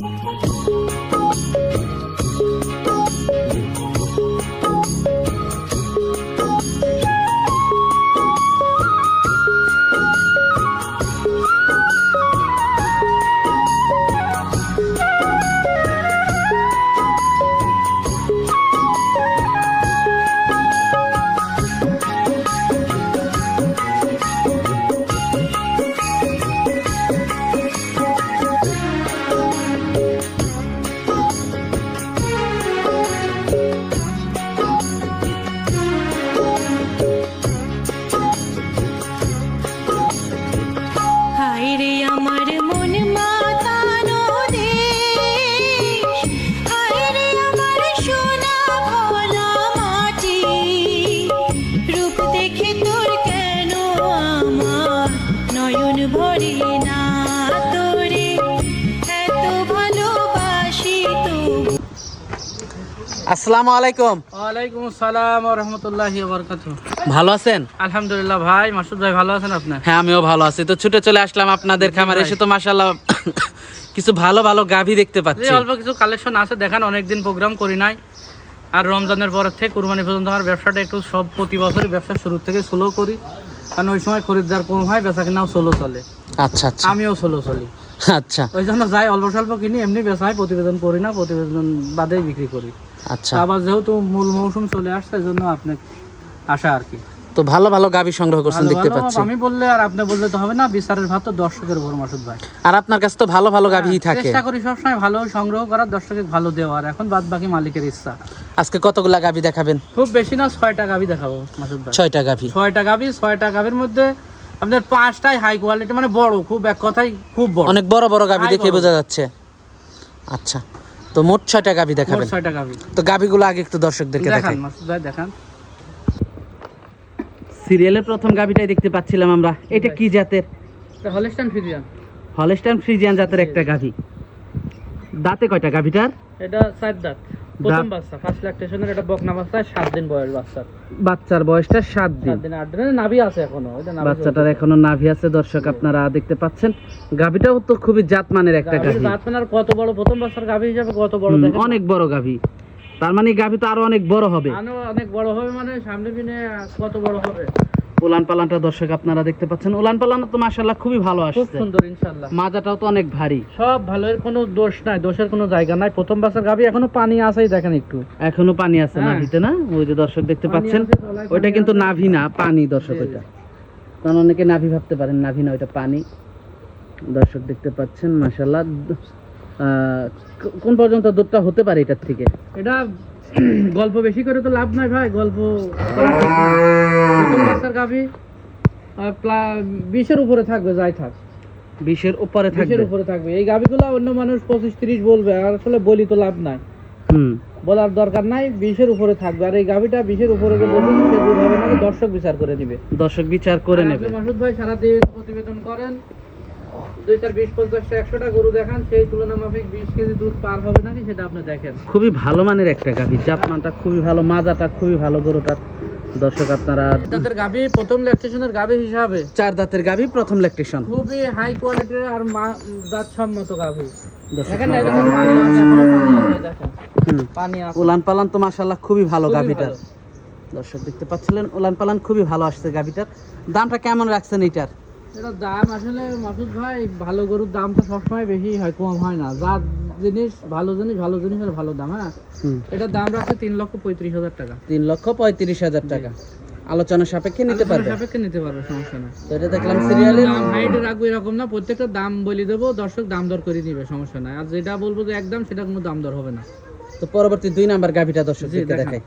হায় আসসালামু আলাইকুম। ওয়ালাইকুম আসসালাম রহমতুল্লাহি বরকাত ভালো আছেন? আলহামদুলিল্লাহ ভাই মাসুদ ভাই ভালো আছেন আপনি? হ্যাঁ আমিও ভালো আছি। তো ছুটে চলে আসলাম আপনাদের খামারে। এসে তো মাশাআল্লাহ কিছু ভালো ভালো গাভী দেখতে পাচ্ছি। অল্প কিছু কালেকশন আছে। দেখান অনেকদিন প্রোগ্রাম করি নাই। আর রমজানের পর থেকে কুরবানি পর্যন্ত আমার ব্যবসাটা একটু সব প্রতি বছরই ব্যবসা শুরু থেকে স্লো করি। কারণ ওই সময় খরিদ্দার কম হয় বেচা কিনাও স্লো চলে। আচ্ছা আচ্ছা। আমিও স্লো চলি। আচ্ছা। ওই জন্য যাই অল্প স্বল্প কিনি এমনি বেচা হয় প্রতিবেদন করি না প্রতিবেদন বাদেই বিক্রি করি। আচ্ছা। আবার যেহেতু মূল মৌসুম চলে আসছে জন্য আপনি আশা আর কি। তো ভালো ভালো সংগ্রহ করছেন দেখতে পাচ্ছি। আমি বললে আর আপনি বললে তো হবে না বিচারের ভাত তো দর্শকের উপর মাসুদ ভাই। আর আপনার কাছে তো ভালো ভালো গাভী থাকে। চেষ্টা করি সবসময় ভালো সংগ্রহ করার দর্শকের ভালো দেওয়ার। এখন বাদ বাকি মালিকের ইচ্ছা। আজকে কতগুলা গাভী দেখাবেন? খুব বেশি না ছয়টা গাভি দেখাবো মাসুদ ভাই। ছয়টা গাভী। ছয়টা গাভি ছয়টা গাভির মধ্যে আপনার পাঁচটাই হাই কোয়ালিটি মানে বড় খুব এক কথাই খুব বড়। অনেক বড় বড় গাভী দেখে বোঝা যাচ্ছে। আচ্ছা। তো মোট ছয়টা গাভি দেখাবেন। ছয়টা গাভি তো গাভিগুলো আগে একটু দর্শকদেরকে দেখান মাসুদ ভাই দেখান। সিরিয়ালের প্রথম গাভীটাই দেখতে পাচ্ছিলাম আমরা। এটা কি জাতের? হলিস্টান ফ্রিজিয়ান। হলস্টাইন ফ্রিজিয়ান জাতের একটা গাভী দাঁতে কয়টা গাভিটার এটা চার দাঁত। প্রথম বাচ্চা ফার্স্ট ল্যাকটেশনের এটা বকনা বাচ্চা সাত দিন বয়স বাচ্চার। বাচ্চার বয়সটা সাত সাত দিন দিন। আট দিনের নাভি আছে এখনও বাচ্চাটার এখনও নাভি আছে দর্শক আপনারা দেখতে পাচ্ছেন। গাভীটাও তো খুবই জাতমানের একটা গাভী। মানে আর কত বড় প্রথম বাচ্চার গাভি হিসাবে কত বড় দেখেন অনেক বড় গাভী। তার মানে গাভী তো আরও অনেক বড় হবে। আনো অনেক বড় হবে মানে সামনে দিনে কত বড় হবে? উলান পালানটা দর্শক আপনারা দেখতে পাচ্ছেন। উলান পালান তো মাশাআল্লাহ খুবই ভালো খুব সুন্দর ইনশাআল্লাহ। মাজাটাও তো অনেক ভারী। সব ভালো এর কোনো দোষ নাই দোষের কোনো জায়গা নাই। প্রথম বাচ্চার গাভি এখনও পানি আছেই দেখেন একটু। এখনও পানি আছে হ্যাঁ। নাভিতে না? ওই যে দর্শক দেখতে পাচ্ছেন ওইটা কিন্তু নাভি না পানি দর্শক। ওইটা। কারণ অনেকে নাভি ভাবতে পারেন নাভি না ওইটা পানি। দর্শক দেখতে পাচ্ছেন মাশাআল্লাহ। আহ, কোন পর্যন্ত দুধটা হতে পারে এটার থেকে? এটা গল্প বেশি করে তো লাভ নাই ভাই গল্প না। গাভি। বিশের উপরে থাকবে যাই থাক। বিশের উপরে থাকবে। বিশের উপরে থাকবে। এই গাভিগুলো অন্য মানুষ পঁচিশ তিরিশ বলবে আর আসলে বলি তো লাভ নাই। হুম। বলার দরকার নাই বিশের উপরে থাকবে। আর এই গাভিটা বিশের উপরে যে বলুন সে দুধ হবে নাকি দর্শক বিচার করে নিবে। দর্শক বিচার করে নেবে। মাসুদ ভাই সারাদিন প্রতিবেদন করেন দুই চার বিশ পঞ্চাশটা একশোটা গরু দেখান সেই তুলনা মাফিক বিশ কেজি দুধ পার হবে নাকি সেটা আপনি দেখেন। খুবই ভালো মানের একটা গাভী জাতমানটা খুবই ভালো মাজাটা খুবই ভালো গরুটার। দর্শক আপনারা গাভি প্রথম ল্যাকটেশনের গাভি হিসাবে। চার দাঁতের গাভী প্রথম ল্যাকটেশন খুবই হাই কোয়ালিটির আর দাঁত সম্মত গাভি। উলান পালান তো মাশাআল্লাহ খুবই ভালো গাভীটার দর্শক দেখতে পাচ্ছিলেন উলান পালান খুবই ভালো আসছে গাভীটার। দামটা কেমন রাখছেন এটার এটা দাম আসলে মাসুদ ভাই ভালো গরুর দাম তো সবসময় বেশি হয় কম হয় না। যা জিনিস ভালো জিনিস ভালো জিনিসের ভালো দাম হ্যাঁ? এটার দাম রাখছে তিন লক্ষ পঁয়ত্রিশ হাজার টাকা। তিন লক্ষ পঁয়ত্রিশ হাজার টাকা। আলোচনা সাপেক্ষে নিতে পারবে? সাপেক্ষে নিতে পারবে সমস্যা না তো এটা দেখলাম সিরিয়ালের দাম হাইট রাখব এরকম না প্রত্যেকটা দাম বলে দেবো দর্শক দাম দর করে নিবে সমস্যা নাই। আর যেটা বলব যে একদম সেটা কোনো দাম দর হবে না। তো পরবর্তী দুই নাম্বার গাভীটা দর্শকদেরকে দেখাই।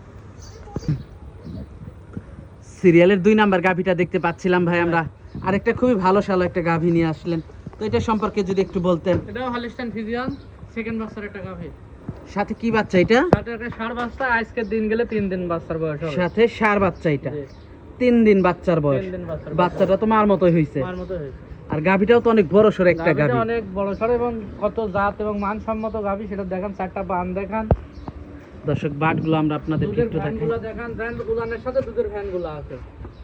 সিরিয়ালের দুই নাম্বার গাভীটা দেখতে পাচ্ছিলাম ভাই আমরা। আরেকটা খুবই ভালো সালো একটা গাভী নিয়ে আসলেন। তো এটা সম্পর্কে যদি একটু বলতেন। এটাও হলিস্টান ফিজিয়ান সেকেন্ড বাচ্চার একটা গাভি। সাথে কি বাচ্চা এটা? সাথে একটা ষাট বাচ্চা আজকের দিন গেলে তিন দিন বাচ্চার বয়স হবে। সাথে সার বাচ্চা এটা। তিন দিন বাচ্চার বয়স। বাচ্চাটা তো মার মতোই হয়েছে আমার মতো হয়েছে আর গাভীটাও তো অনেক বড় সড়ো একটা গাভী। অনেক বড় সড় এবং কত জাত এবং মানসম্মত গাভি সেটা দেখান চারটা বান দেখান। দর্শক বাটগুলো আমরা আপনাদের একটু দেখাই। দেখান ব্র্যান্ড উলানের সাথে দুধের ফ্যানগুলো আছে।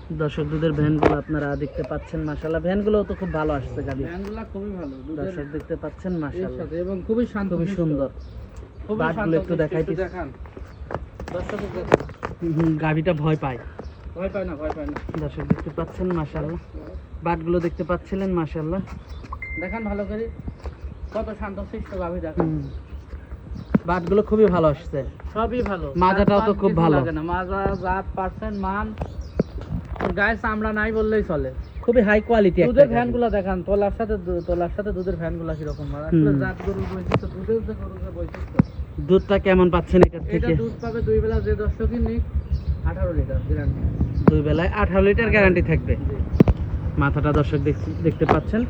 দর্শক দুধের ভ্যানগুলো আপনারা দেখতে পাচ্ছেন মাশাল্লাহ ভ্যানগুলো তো খুব ভালো আসছে গাভী ভ্যানগুলা খুবই ভালো দর্শক দেখতে পাচ্ছেন মাশাল্লাহ এবং খুবই শান্ত খুবই সুন্দর। খুবই বাটগুলো একটু দেখাই। দেখান। দর্শক হুম, ভয় পায়। ভয় পায় না ভয় পায় না। দর্শক দেখতে পাচ্ছেন মাশাল্লাহ বাটগুলো দেখতে পাচ্ছিলেন মাশাল্লাহ দেখান ভালো করে কত শান্ত শিষ্ট গাভী দেখান। বাটগুলো খুবই ভালো আসছে। সবই ভালো। মাজাটাও তো খুব ভালো। লাগে না মাজা জাত পার্সেন্ট মান ওর গায়ে চামড়া নাই বললেই চলে। খুবই হাই কোয়ালিটি দুধের ভ্যানগুলা দেখান তোলার সাথে তোলার সাথে দুধের ভ্যানগুলা কীরকম? আসলে জাত গরুর বৈশিষ্ট্য দুধের যে গরুর বৈশিষ্ট্য। দুধটা কেমন পাচ্ছেন এটা থেকে? দুধ পাবে দুই বেলা যে দর্শকই নিক আঠারো লিটার গ্যারান্টি দুই বেলায় আঠারো লিটার গ্যারান্টি থাকবে। মাথাটা দর্শক দেখ- দেখতে পাচ্ছেন।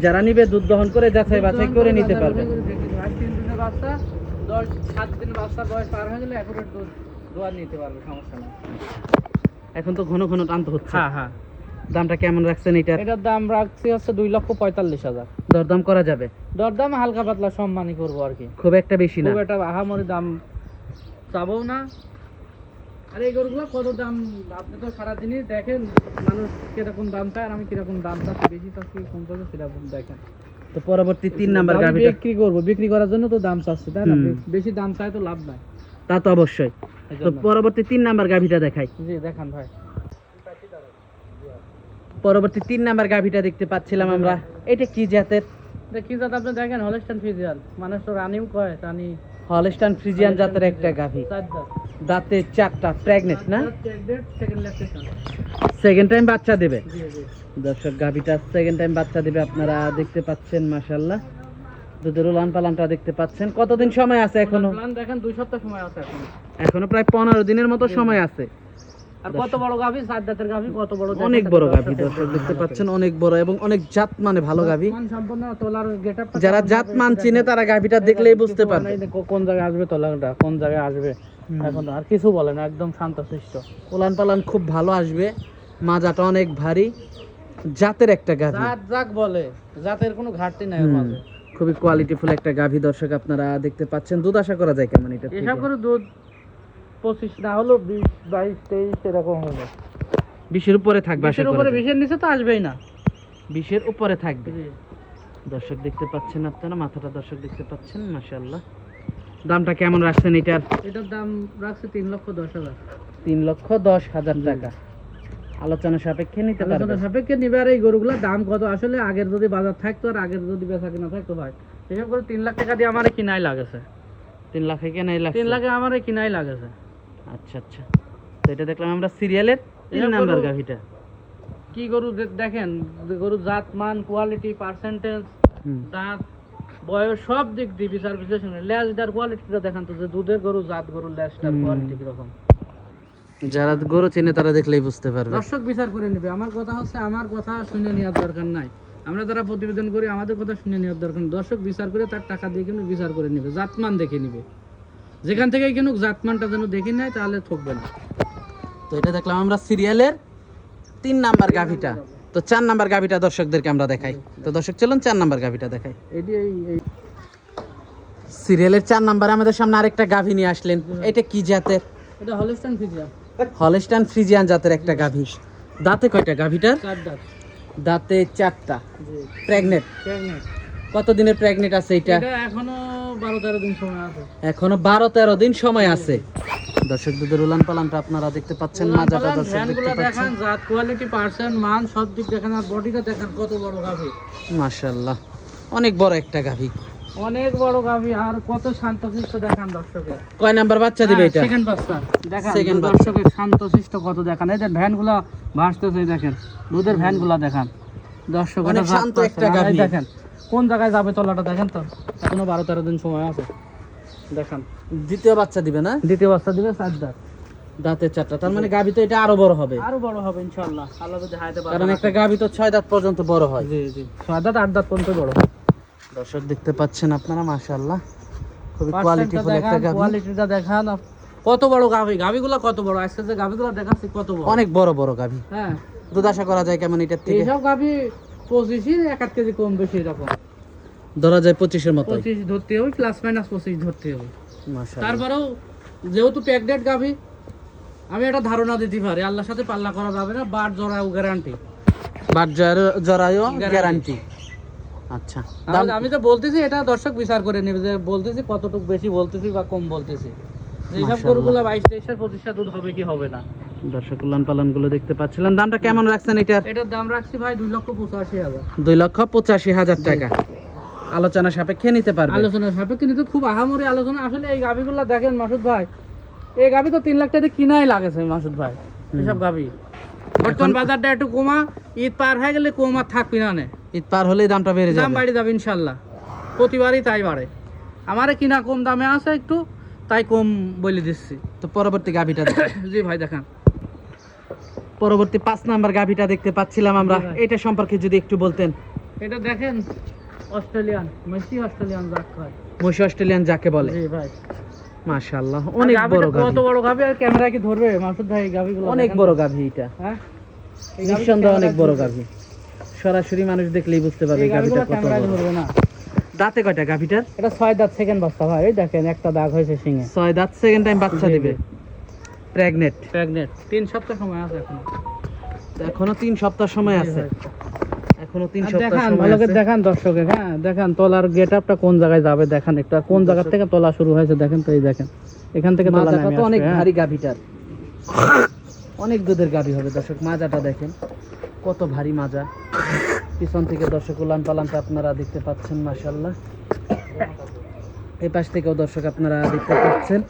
যারা নিবে দুধ দহন করে যাচাই বাছাই করে নিতে পারবে। তিন দিনের বাচ্চা দশ সাত দিন বাচ্চার বয়স পার হয়ে গেলে একুরেট দুধ দোয়ার নিতে পারবে সমস্যা নেই। এখন তো ঘন ঘন টানতে হচ্ছে। হ্যাঁ হ্যাঁ। দামটা কেমন রাখছেন এটার? এটার দাম রাখছি হচ্ছে দুই লক্ষ পঁয়তাল্লিশ হাজার। দরদাম করা যাবে? দরদাম হালকা পাতলা সম্মানই করব আর কি। খুব একটা বেশি না। খুব একটা আহামরি দাম চাবো না। আর এই গরুগুলো কত দাম? আপনি তো সারাদিনই দেখেন মানুষ কীরকম দাম চায় আর আমি কীরকম দাম চাচ্ছি বেশি চাচ্ছি কম চাচ্ছি সেরকম দেখেন। তো পরবর্তী তিন নাম্বার আমি বিক্রি করব বিক্রি করার জন্য তো দাম চাচ্ছি তাই না? বেশি দাম চাই তো লাভ নাই। তা তো অবশ্যই। তো পরবর্তী তিন নাম্বার গাভিটা দেখাই। জি দেখান ভাই। পরবর্তী তিন নাম্বার গাভিটা দেখতে পাচ্ছিলাম আমরা। এটা কি জাতের? দেখি যাতে আপনি দেখেন? হলস্টান ফিজিয়াল মানুষ তো রানিও কয় রানি। হলস্টান ফ্রিজিয়ান জাতের একটা গাভি। দাঁতে। চারটা প্রেগনেন্ট না? সেকেন্ড টাইম বাচ্চা দেবে। দর্শক গাভিটা সেকেন্ড টাইম বাচ্চা দেবে আপনারা দেখতে পাচ্ছেন মাশাল্লাহ দুধের উলান পালানটা দেখতে পাচ্ছেন কতদিন সময় আছে এখনও? দেখেন দুই সপ্তাহ সময় আছে এখন। এখনও প্রায় পনেরো দিনের মতো সময় আছে। আর কত বড় গাভী? সাত দাঁতের গাভী কত বড় অনেক বড় দশ দর্শক দেখতে পাচ্ছেন অনেক বড় এবং অনেক জাত মানে ভালো গাভি। তোলার গেটআপটা যারা জাত মান চিনে তারা গাভিটা দেখলেই বুঝতে পারবে। কোন জায়গায় আসবে তোলাটা কোন জায়গায় আসবে। এখন আর কিছু বলে না একদম শান্তশিষ্ট। উলান পালান খুব ভালো আসবে মাজাটা অনেক ভারী জাতের একটা গাভি। জাত বলে জাতের কোনো ঘাটতি নাই ওর মাঝে। খুবই কোয়ালিটিফুল একটা গাভি দর্শক আপনারা দেখতে পাচ্ছেন। দুধ আশা করা যায় কেমন এটা এসব করে দুধ পঁচিশ না হলো বিশ বাইশ তেইশ এরকম হবে বিশের উপরে থাকবে আশা করা উপরে। বিশের নিচে তো আসবেই না। বিশের উপরে থাকবে। দর্শক দেখতে পাচ্ছেন আপনারা মাথাটা দর্শক দেখতে পাচ্ছেন মাশাআল্লাহ। দামটা কেমন রাখছেন এটার? এটার দাম রাখছে তিন লক্ষ দশ হাজার। তিন লক্ষ দশ হাজার টাকা। আলোচনা সাপেক্ষে নিতে পারবে। আলোচনা সাপেক্ষে নিবে আর এই গরুগুলোর দাম কত? আসলে আগের যদি বাজার থাকতো আর আগের যদি বেচা কিনা থাকতো ভাই। এসব করে তিন লাখ টাকা দিয়ে আমার কিনাই লাগেছে। তিন লাখে তিন লাখে আমার কিনাই লাগেছে। আচ্ছা আচ্ছা। তো এটা দেখলাম আমরা সিরিয়ালের তিন নাম্বার গাভিটা। কি গরু দেখেন যে গরুর জাত মান কোয়ালিটি পার্সেন্টেজ দাঁত বয়স সব দিক দিয়ে বিচার বিশ্লেষণ। লেজটার কোয়ালিটিটা দেখান তো যে দুধের গরু জাত গরু হুম। কোয়ালিটি কীরকম? যারা গরু চেনে তারা দেখলেই বুঝতে পারবে। দর্শক বিচার করে নেবে। আমার কথা হচ্ছে আমার কথা শুনে নেওয়ার দরকার নাই। আমরা যারা প্রতিবেদন করি আমাদের কথা শুনে নেওয়ার দরকার দর্শক বিচার করে তার টাকা দিয়ে কিন্তু বিচার করে নেবে। জাতমান দেখে নিবে। যেখান থেকে কিনুক জাতমানটা যেন দেখে নেয় তাহলে ঠকবে না। তো এটা দেখলাম আমরা সিরিয়ালের তিন নাম্বার গাভিটা। তো চার নাম্বার গাভিটা দর্শকদেরকে আমরা দেখাই। তো দর্শক চলুন চার নাম্বার গাভিটা দেখাই। এটি সিরিয়ালের চার নাম্বার আমাদের সামনে আরেকটা গাভি নিয়ে আসলেন। এটা কি জাতের? এটা হলস্টান ফিজিয়া। হলস্টান ফ্রিজিয়ান জাতের একটা গাভি। দাঁতে কয়টা গাভিটার? দাঁত। চারটা। জি। প্রেগনেন্ট? pregnant। কত দিনের প্রেগনেন্ট আছে এটা এখনও বারো তেরো দিন সময় আছে। এখনও বারো তেরো দিন সময় আছে। দর্শক দুধের উলান পালানটা আপনারা দেখতে পাচ্ছেন মাজাটা দর্শক দেখতে পাচ্ছেন। দেখান জাত কোয়ালিটি পার্সেন্ট মান সব দিক দেখেন আর বডিটা দেখেন কত বড় গাভী। মাশাল্লাহ অনেক বড় একটা গাভি। অনেক বড় গাভী আর কত শান্তশিষ্ট দেখান দর্শকের। কয় নাম্বার বাচ্চা দিবে এটা? সেকেন্ড বাচ্চা। দেখান Second বাচ্চা। দর্শকের শান্তশিষ্ট কত দেখান। এই যে ভ্যানগুলো ভাসতেছে দেখেন। দুধের ভ্যানগুলো দেখান। দর্শক অনেক শান্ত একটা গাভী। দেখেন কোন জায়গায় যাবে তলাটা দেখেন তো? এখনও বারো তেরো দিন সময় আছে। দেখান। দ্বিতীয় বাচ্চা দিবে না? দ্বিতীয় বাচ্চা দিবে চার দাঁত। দাঁতে চারটা। তার মানে গাভি তো এটা আরও বড় হবে। আরও বড় হবে আল্লাহ যদি পারে কারণ একটা গাভি তো ছয় দাঁত পর্যন্ত বড় হয়। জি জি। ছয় দাঁত আট দাঁত পর্যন্ত বড় দর্শক দেখতে পাচ্ছেন আপনারা মাশাআল্লাহ। খুবই কোয়ালিটিফুল একটা গাভি। কোয়ালিটিটা দেখান। কত বড় গাভি? গাভিগুলো কত বড়? আজকে যে গাভিগুলো দেখাচ্ছি কত বড়? অনেক বড় বড় গাভি। হ্যাঁ। দুধ আশা করা যায় কেমন এটার থেকে? এইসব গাভি পঁচিশই এক আধ কেজি কম বেশি এরকম। ধরা যায় পঁচিশের মতো পঁচিশ ধরতে হবে প্লাস মাইনাস পঁচিশ ধরতে হবে। মাশাআল্লাহ। তারপরেও যেহেতু প্যাকডেট গাভি আমি একটা ধারণা দিতে পারি আল্লাহর সাথে পাল্লা করা যাবে না বাট জরাও গ্যারান্টি বাট জর- জরায়ু গ্যারান্টি আচ্ছা। আমি- তো বলতেছি এটা দর্শক বিচার করে নেবে যে বলতেছি কতটুকু বেশি বলতেছি বা কম বলতেছি। এইসব গরুগুলো বাইশ তেইশের প্রতিষ্ঠা দুধ হবে কি হবে না। দর্শক উলান পালনগুলো দেখতে পাচ্ছিলেন দামটা কেমন রাখছেন এটার? এটার দাম রাখছি ভাই দুই লক্ষ পঁচাশি হাজার। দুই লক্ষ পঁচাশি হাজার টাকা। আলোচনা সাপেক্ষে নিতে পারবে। আলোচনা সাপেক্ষে কিন্তু খুব আহামরি আলোচনা। আসলে এই গাভিগুলো দেখেন মাসুদ ভাই এই গাভি তো তিন লাখ টাকা কিনাই লাগেছে মাসুদ ভাই এসব গাভি। বর্তমান বাজারটা একটু কমা ঈদ পার হয়ে গেলে কমা থাকবি না নে। ঈদ পার হলেই দামটা বেড়ে দাম যাবে। বাড়ি যাবে ইনশাল্লাহ। প্রতিবারই তাই বাড়ে। আমারে কিনা কম দামে আছে একটু তাই কম বলে দিচ্ছি। তো পরবর্তী গাভিটা জি ভাই দেখান। পরবর্তী পাঁচ নাম্বার গাভিটা দেখতে পাচ্ছিলাম আমরা। এটা সম্পর্কে যদি একটু বলতেন। এটা দেখেন অস্ট্রেলিয়ান মেসি অস্ট্রেলিয়ান জাত হয়। মহিষ অস্ট্রেলিয়ান যাকে বলে। জি ভাই। মাশাআল্লাহ অনেক বড় গাভীটা কত বড় গাভি আর ক্যামেরা কি ধরবে? মাসুদ ভাই গাভিগুলো অনেক বড় গাভি এটা। হ্যাঁ? নিঃসন্দেহে অনেক বড়। গাভি। সরাসরি মানুষ দেখলেই বুঝতে পারবে গাভিটা কত বড়। না। দাঁতে কয়টা গাভিটার? এটা ছয় দাঁত সেকেন্ড বাচ্চা ভাই এই দেখেন একটা দাগ হয়েছে সিংহে ছয় দাঁত সেকেন্ড টাইম বাচ্চা দিবে। প্রেগনেট প্রেগনেন্ট তিন সপ্তাহ সময় আছে এখন। এখনও তিন সপ্তাহ সময় আছে। এখনও তিন সপ্তাহ সময় আছে। দেখান দর্শকে হ্যাঁ দেখান তলার গেট আপটা কোন জায়গায় যাবে দেখেন একটা। কোন জায়গা থেকে তোলা শুরু হয়েছে দেখেন তো এই দেখেন। এখান থেকে তোলা নামে অনেক হ্যাঁ। ভারী গাভিটার। অনেক দুধের গাভি হবে দর্শক মাজাটা দেখেন। কত ভারী মাজা। পিছন থেকে দর্শক উলান পালানটা আপনারা দেখতে পাচ্ছেন মাশাল্লাহ এই পাশ থেকেও দর্শক আপনারা দেখতে পাচ্ছেন।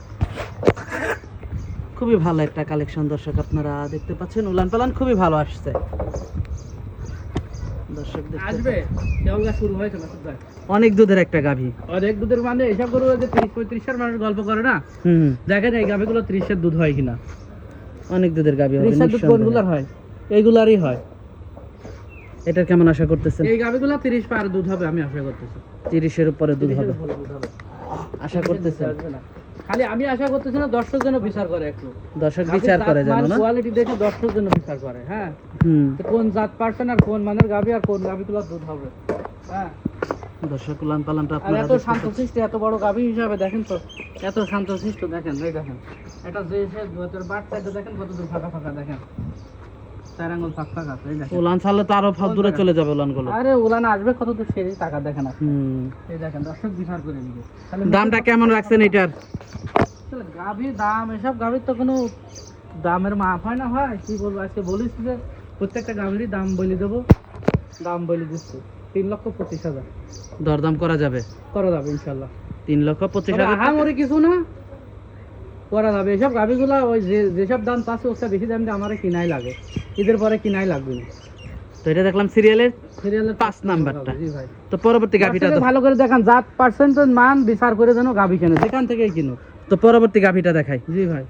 খুবই ভালো একটা কালেকশন দর্শক আপনারা দেখতে পাচ্ছেন। উলান পালান খুবই ভালো আসছে। দর্শক আসবে? দেওয়ালগা শুরু হয়েছে অনেক দুধের একটা গাভি। অনেক দুধের মানে যে তিরিশ পঁয়ত্রিশের মানুষ গল্প করে না? হুম। দেখেন এই গাভিগুলো ত্রিশের দুধ হয় কিনা। অনেক দুধের গাভি ত্রিশের দুধ। হয়? এইগুলারই হয়। এটার কেমন আশা করতেছেন? এই গাভিগুলো তিরিশ পার দুধ হবে আমি আশা করতেছি। তিরিশের উপরে দুধ হবে। 30 এর উপরে দুধ হবে। আশা করতেছেন? খালি আমি আশা করতেছি না দর্শক যেন বিচার করে একটু। দর্শক বিচার করে জানো না? কোয়ালিটি দেখে দর্শক যেন বিচার করে হ্যাঁ? হুম। কোন জাত পার্সন আর কোন মানের গাভি আর কোন গাভিগুলোর দুধ হবে হ্যাঁ? দর্শক উলান পালানটা আপনারা এত শান্ত শান্তশিষ্ট এত বড় গাভি হিসাবে দেখেন তো এত শান্তশিষ্ট দেখেন এই দেখেন। এটা যে সে দুধের বাট সাইডে দেখেন কত দূর ফাঁকা ফাঁকা দেখেন। চার আঙ্গুল ফাঁকা ফাঁকা আছে, এই পাচ্ছেন। দেখেন উলান ছাড়লে তো আরও ফাঁক দূরে চলে যাবে আরে উলান আসবে কত দূর সেই টাকা দেখেন আপনি। এই দেখেন দর্শক করে দামটা কেমন রাখছেন এটার? গাভীর দাম এসব গাভীর তো কোনো দামের মাপ হয় না ভাই। কি বলব আজকে বলিস যে প্রত্যেকটা গাভীরই দাম বলে দেবো। দাম বলে দিচ্ছি। তিন লক্ষ পঁচিশ হাজার। দরদাম করা যাবে? করা যাবে ইনশাল্লাহ। তিন লক্ষ পঁচিশ হাজার টাকা। আহামরি কিছু না। করা যাবে। এসব গাভীগুলো ওই যে যেসব দাম পাচ্ছে ওটা বেশি দাম দিয়ে আমার কিনাই লাগে। ঈদের পরে কিনাই লাগবে। না তো এটা দেখলাম সিরিয়ালের সিরিয়ালের পাঁচ নাম্বারটা। জি ভাই। তো পরবর্তী গাভিটা ভালো করে দেখান জাত পার্সেন্টেজ মান বিচার করে যেন গাভী কেনে। যেখান থেকেই কিনুক। তো পরবর্তী গাভিটা দেখাই। জি ভাই।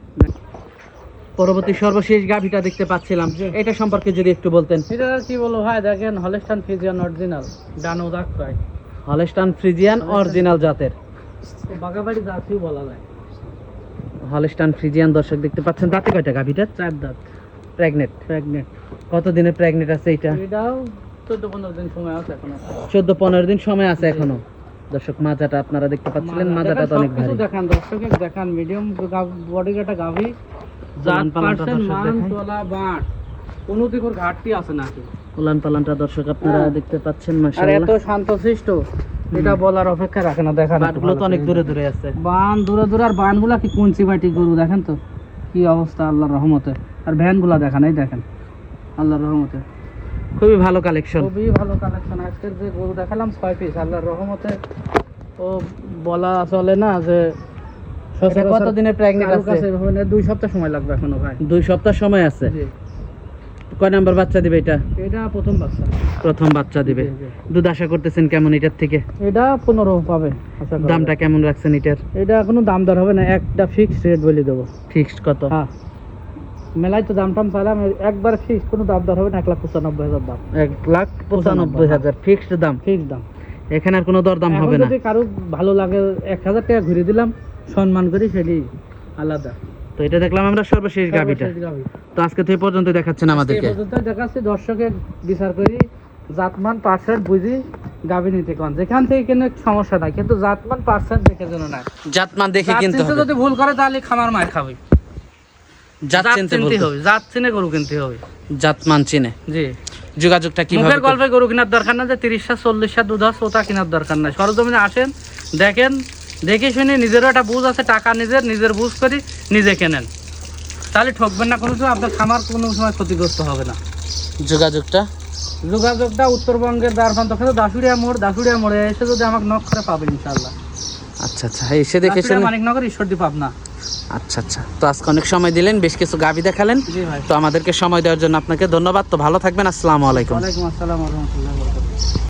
পরবর্তী সর্বশেষ গাভিটা দেখতে পাচ্ছিলাম। এটা সম্পর্কে যদি একটু বলতেন। সেটা কি বলব ভাই দেখেন হলেস্টান ফিজিয়ান অরিজিনাল ডানো দাগ প্রায়। হলেস্টান ফ্রিজিয়ান অরিজিনাল জাতের। বাগাবাড়ি জাতিও বলা যায়। হলেস্টান ফ্রিজিয়ান দর্শক দেখতে পাচ্ছেন। দাঁতে কয়টা গাভিটার চার দাঁত। প্রেগনেট প্রেগনেন্ট কত প্রেগনেট আছে এটা? এটাও চোদ্দ পনেরো দিন সময় আছে এখন। চোদ্দ পনেরো দিন সময় আছে এখনও। দর্শক মাজাটা আপনারা দেখতে পাচ্ছিলেন মাজাটা তো অনেক ভারী। দেখান দর্শকে দেখান মিডিয়াম বডি কাটা গাভি। উলান জাত পালানটা পার্সেন্ট দর্শক মান তোলা বাট কোনো দিকের ঘাটতি আছে নাকি? উলান পালানটা দর্শক আপনারা হ্যাঁ। দেখতে পাচ্ছেন আর মাশাআল্লাহ এত শান্তশিষ্ট এটা বলার অপেক্ষা রাখে না দেখান বাটগুলো তো অনেক দূরে দূরে আছে। বান দূরে দূরে আর বানগুলা কি কুঞ্চি বাটি গরু দেখেন তো। কি অবস্থা আল্লাহর রহমতে। আর ভ্যানগুলা দেখেন এই দেখেন। আল্লাহর রহমতে। খুবই ভালো কালেকশন খুবই ভালো কালেকশন আজকের যে গরু দেখালাম ছয় পিস আল্লাহর রহমতে। ও বলা চলে না যে কত দিনের প্রেগনেন্ট আছে? কাছে এভাবে না, দুই সপ্তাহ সময় লাগবে এখনও ভাই। দুই সপ্তাহ সময় আছে? কয় নাম্বার বাচ্চা দিবে এটা? এটা প্রথম বাচ্চা। প্রথম বাচ্চা দিবে। জি, জি। দুধ আশা করতেছেন কেমন এটার থেকে? এটা পনেরো পাবে দামটা কেমন রাখছেন এটার? এটা কোনো দাম দর হবে না একটা ফিক্সড রেট বলে দেবো। ফিক্সড কত? হ্যাঁ। মেলায় তো দাম টাম চাইলাম একবার ফিক্স কোনো দাম দর হবে না এক লাখ পঁচানব্বই হাজার দাম। এক লাখ পঁচানব্বই হাজার ফিক্সড দাম। ফিক্স দাম। এখানে আর কোনো দরদাম হবে না। যদি কারও ভালো লাগে এক হাজার টাকা ঘুরে দিলাম সম্মান করি সেটি আলাদা। তো এটা দেখলাম আমরা সর্বশেষ গাভিটা। তো আজকে তো এই পর্যন্ত দেখাচ্ছেন আমাদেরকে। পর্যন্ত দেখাচ্ছি দর্শকের বিচার করি জাতমান পার্সেন্ট বুঝি গাভী নিতে কন। যেখান থেকে কিন্তু সমস্যা নাই কিন্তু জাতমান পার্সেন্ট দেখে যেন না জাতমান দেখে কিন্তু যদি ভুল করে তাহলে খামার মার খাবে। জাত জাত চিনতে চিনতে হবে জাত চিনে গরু কিনতে হবে। জাতমান চিনে। জি। যোগাযোগটা কীভাবে মুখের গল্পে গরু কেনার দরকার না যে তিরিশটা চল্লিশটা দুধ আছে ওটা কেনার দরকার নাই। সরজমিনে আসেন দেখেন দেখে শুনে নিজেরও একটা বুঝ আছে টাকা নিজের নিজের বুঝ করি নিজে কেনেন। তাহলে ঠকবেন না কোনো সময় আপনার খামার কোনো সময় ক্ষতিগ্রস্ত হবে না। যোগাযোগটা? যোগাযোগটা উত্তরবঙ্গের দ্বারপ্রান্ত দাসুড়িয়া মোড় দাসুড়িয়া মোড়ে এসে যদি আমাকে নক করে পাবেন ইনশাল্লাহ আচ্ছা আচ্ছা। এসে দেখে শুনে মানিকনগর ঈশ্বরদী পাবনা। আচ্ছা আচ্ছা। তো আজকে অনেক সময় দিলেন বেশ কিছু গাভি দেখালেন। তো আমাদেরকে সময় দেওয়ার জন্য আপনাকে ধন্যবাদ। তো ভালো থাকবেন। আসসালামু আলাইকুম। ওয়ালাইকুম আসসালাম রহমতুল্লাহ